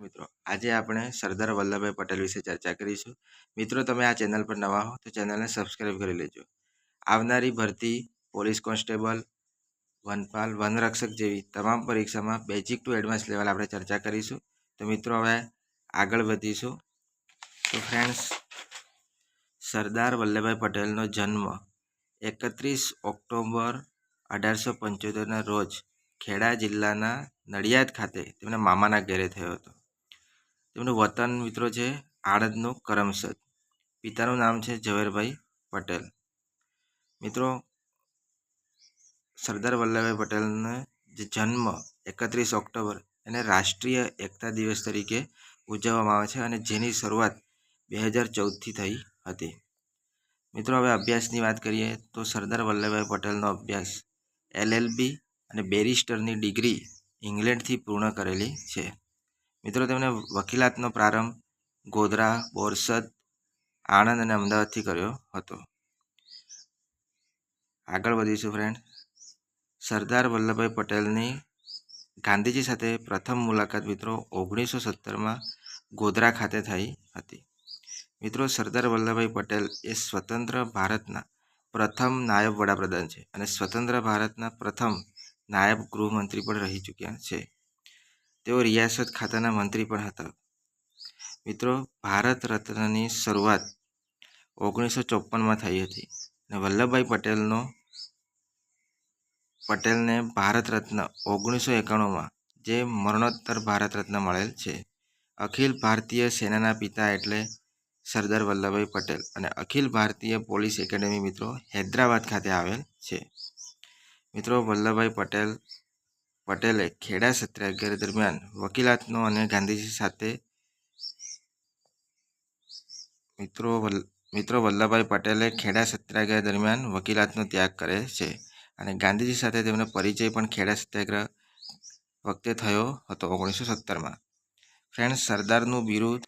મિત્રો, આજે આપણે સરદાર વલ્લભભાઈ પટેલ વિશે ચર્ચા કરીશું. મિત્રો, તમે આ ચેનલ પર નવા હો તો ચેનલને સબસ્ક્રાઈબ કરી લેજો. આવનારી ભરતી પોલીસ કોન્સ્ટેબલ, વનપાલ, વનરક્ષક જેવી તમામ પરીક્ષામાં બેઝિક ટુ એડવાન્સ લેવલ આપણે ચર્ચા કરીશું. તો મિત્રો, હવે આગળ વધીશું. તો ફ્રેન્ડ્સ, સરદાર વલ્લભભાઈ પટેલનો જન્મ એકત્રીસ ઓક્ટોબર અઢારસો પંચોતેરના રોજ ખેડા જિલ્લાના નડિયાદ ખાતે તેમના મામાના ઘેરે થયો હતો. તેમનું વતન મિત્રો છે આણંદનું કરમસદ. પિતાનું નામ છે ઝવેરભાઈ પટેલ. મિત્રો, સરદાર વલ્લભભાઈ પટેલનો જે જન્મ એકત્રીસ ઓક્ટોબર એને રાષ્ટ્રીય એકતા દિવસ તરીકે ઉજવવામાં આવે છે અને જેની શરૂઆત બે હજાર ચૌદથી થઈ હતી. મિત્રો, હવે અભ્યાસની વાત કરીએ તો સરદાર વલ્લભભાઈ પટેલનો અભ્યાસ એલએલબી અને બેરિસ્ટરની ડિગ્રી ઇંગ્લેન્ડથી પૂર્ણ કરેલી છે. મિત્રો, તેમણે વકીલાતનો પ્રારંભ ગોધરા, બોરસદ, આણંદ અને અમદાવાદથી કર્યો હતો. આગળ વધીશું ફ્રેન્ડ સરદાર વલ્લભભાઈ પટેલની ગાંધીજી સાથે પ્રથમ મુલાકાત મિત્રો ઓગણીસો સત્તરમાં ગોધરા ખાતે થઈ હતી. મિત્રો, સરદાર વલ્લભભાઈ પટેલ એ સ્વતંત્ર ભારતના પ્રથમ નાયબ વડાપ્રધાન છે અને સ્વતંત્ર ભારતના પ્રથમ નાયબ ગૃહમંત્રી પણ રહી ચૂક્યા છે. તેઓ રિયાસત ખાતાના મંત્રી પણ હતા. મિત્રો, ભારત રત્નની શરૂઆત ઓગણીસો ચોપનમાં થઈ હતી અને વલ્લભભાઈ પટેલનો, પટેલને ભારત રત્ન ઓગણીસો એકાણુંમાં જે મરણોત્તર ભારત રત્ન મળેલ છે. અખિલ ભારતીય સેનાના પિતા એટલે સરદાર વલ્લભભાઈ પટેલ અને અખિલ ભારતીય પોલીસ એકેડેમી મિત્રો હૈદરાબાદ ખાતે આવેલ છે. મિત્રો, વલ્લભભાઈ પટેલ પટેલે ખેડા સત્યાગ્રહ દરમિયાન વકીલાતનો અને ગાંધીજી સાથે મિત્રો મિત્રો વલ્લભભાઈ પટેલે ખેડા સત્યાગ્રહ દરમિયાન વકીલાતનો ત્યાગ કરે છે અને ગાંધીજી સાથે તેમનો પરિચય પણ ખેડા સત્યાગ્રહ વખતે થયો હતો ઓગણીસો સત્તરમાં. ફ્રેન્ડ સરદારનું બિરુદ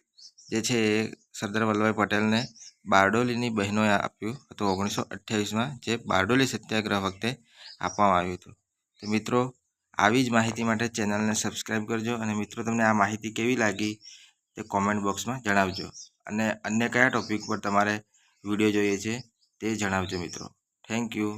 જે છે એ સરદાર વલ્લભભાઈ પટેલને બારડોલીની બહેનોએ આપ્યું હતું ઓગણીસો અઠ્યાવીસમાં, જે બારડોલી સત્યાગ્રહ વખતે આપવામાં આવ્યું હતું. તો મિત્રો આવી જ માહિતી માટે ચેનલને સબસ્ક્રાઈબ કરજો અને મિત્રો, તમને આ માહિતી કેવી લાગી તે કોમેન્ટ બોક્સમાં જણાવજો. અને અન્ય કયા ટોપિક પર તમારે વીડિયો જોઈએ છે તે જણાવજો મિત્રો. Thank you